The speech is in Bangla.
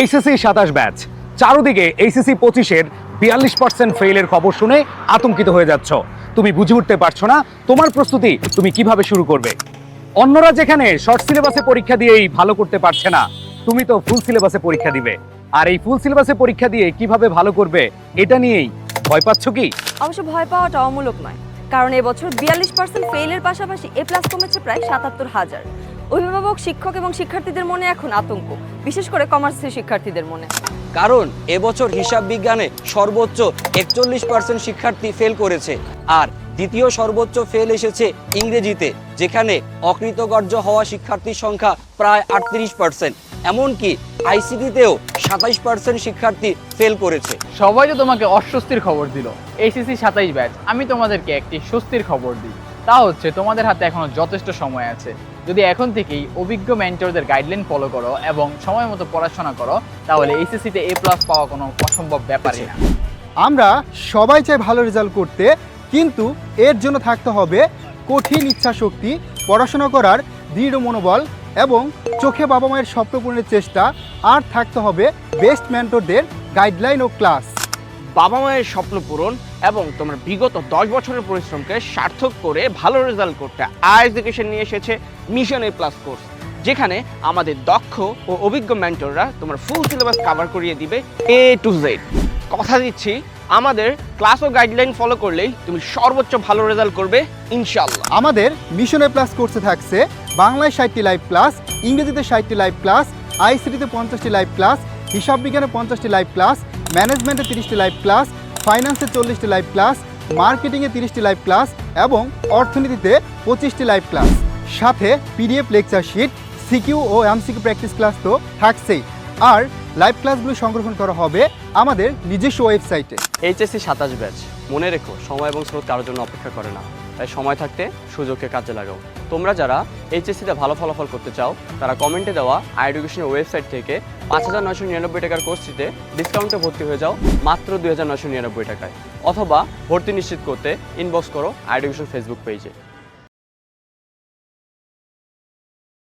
এইচএসসি সাতাশ ব্যাচ। চারদিকে এইচএসসি পঁচিশের বিয়াল্লিশ পার্সেন্ট ফেইলের খবর শুনে আতঙ্কিত হয়ে যাচ্ছ। তুমি বুঝে উঠতে পারছ না তোমার প্রস্তুতি তুমি কীভাবে শুরু করবে। অন্যরা যেখানে শর্ট সিলেবাসে পরীক্ষা দিয়েই ভালো করতে পারছে না, তুমি তো ফুল সিলেবাসে পরীক্ষা দিবে। আর এই ফুল সিলেবাসে পরীক্ষা দিয়ে কীভাবে ভালো করবে, এটা নিয়েই ভয় পাচ্ছ কি? অবশ্য ভয় পাওয়াটা অমূলক নয়, কারণ এবছর বিয়াল্লিশ পার্সেন্ট ফেইলের পাশাপাশি এ প্লাস কমেছে প্রায় সাতাত্তর হাজার। অভিভাবক শিক্ষক এবং শিক্ষার্থীদের মনে এখন আতঙ্ক বিশেষ করে কমার্সের শিক্ষার্থীদের মনে। কারণ এবছর হিসাব বিজ্ঞানে সর্বোচ্চ একচল্লিশ পার্সেন্ট শিক্ষার্থী ফেল করেছে আর দ্বিতীয় সর্বোচ্চ ফেল এসেছে ইংরেজিতে যেখানে অকৃতকার্য হওয়া শিক্ষার্থীর সংখ্যা প্রায় আটত্রিশ পার্সেন্ট। এমনকি আইসিটিতেও সাতাইশ পার্সেন্ট শিক্ষার্থী ফেল করেছে। সবাই তো তোমাকে অস্বস্তির খবর দিল। এইচএসসি সাতাইশ ব্যাচ আমি তোমাদেরকে একটি স্বস্তির খবর দিই। তা হচ্ছে তোমাদের হাতে এখনও যথেষ্ট সময় আছে। যদি এখন থেকেই অভিজ্ঞ মেন্টরদের গাইডলাইন ফলো করো এবং সময় মতো পড়াশোনা করো, তাহলে এইচএসসিতে এ প্লাস পাওয়া কোনো অসম্ভব ব্যাপারই না। আমরা সবাই চাই ভালো রেজাল্ট করতে, কিন্তু এর জন্য থাকতে হবে কঠিন ইচ্ছা শক্তি পড়াশোনা করার দৃঢ় মনোবল এবং চোখে বাবা মায়ের স্বপ্ন পূরণের চেষ্টা, আর থাকতে হবে বেস্ট মেন্টরদের গাইডলাইন ও ক্লাস বাবা মায়ের স্বপ্ন পূরণ এবং তোমার বিগত দশ বছরের পরিশ্রমকে সার্থক করে ভালো রেজাল্ট করতে আই এডুকেশন নিয়ে এসেছে মিশন এ প্লাস কোর্স যেখানে আমাদের দক্ষ ও অভিজ্ঞ মেন্টররা তোমার ফুল সিলেবাস কভার করিয়ে দিবে এ টু জেড কথা দিচ্ছি, আমাদের ক্লাস ও গাইডলাইন ফলো করলেই তুমি সর্বোচ্চ ভালো রেজাল্ট করবে ইনশাল্লাহ আমাদের মিশনে প্লাস কোর্সে থাকছে বাংলায় ষাটটি লাইভ ক্লাস ইংরেজিতে ষাটটি লাইভ ক্লাস আইসিটিতে পঞ্চাশটি লাইভ ক্লাস হিসাব বিজ্ঞানে পঞ্চাশটি লাইভ ক্লাস ম্যানেজমেন্টে তিরিশটি লাইভ ক্লাস ফাইন্যান্সে চল্লিশটি লাইভ ক্লাস মার্কেটিংয়ে তিরিশটি লাইভ ক্লাস এবং অর্থনীতিতে পঁচিশটি লাইভ ক্লাস সাথে পিডিএফ লেকচার শিট সিকিউ ও এমসিকিউ প্র্যাকটিস ক্লাস তো থাকছেই। আর লাইভ ক্লাসগুলো সংগ্রহণ করা হবে আমাদের নিজস্ব ওয়েবসাইটে এইচএসসি সাতাশ ব্যাচ, মনে রেখো, সময় এবং স্রোত কারোর জন্য অপেক্ষা করে না। তাই সময় থাকতে সুযোগকে কাজে লাগাও। তোমরা যারা এইচএসসিতে ভালো ফলাফল করতে চাও, তারা কমেন্টে দেওয়া আই এডুকেশনের ওয়েবসাইট থেকে পাঁচ হাজার নয়শো নিরানব্বই টাকার কোর্সটিতে ডিসকাউন্টে ভর্তি হয়ে যাও মাত্র দুই হাজার নয়শো নিরানব্বই টাকায়। অথবা ভর্তি নিশ্চিত করতে ইনবক্স করো আইডুকেশন ফেসবুক পেজে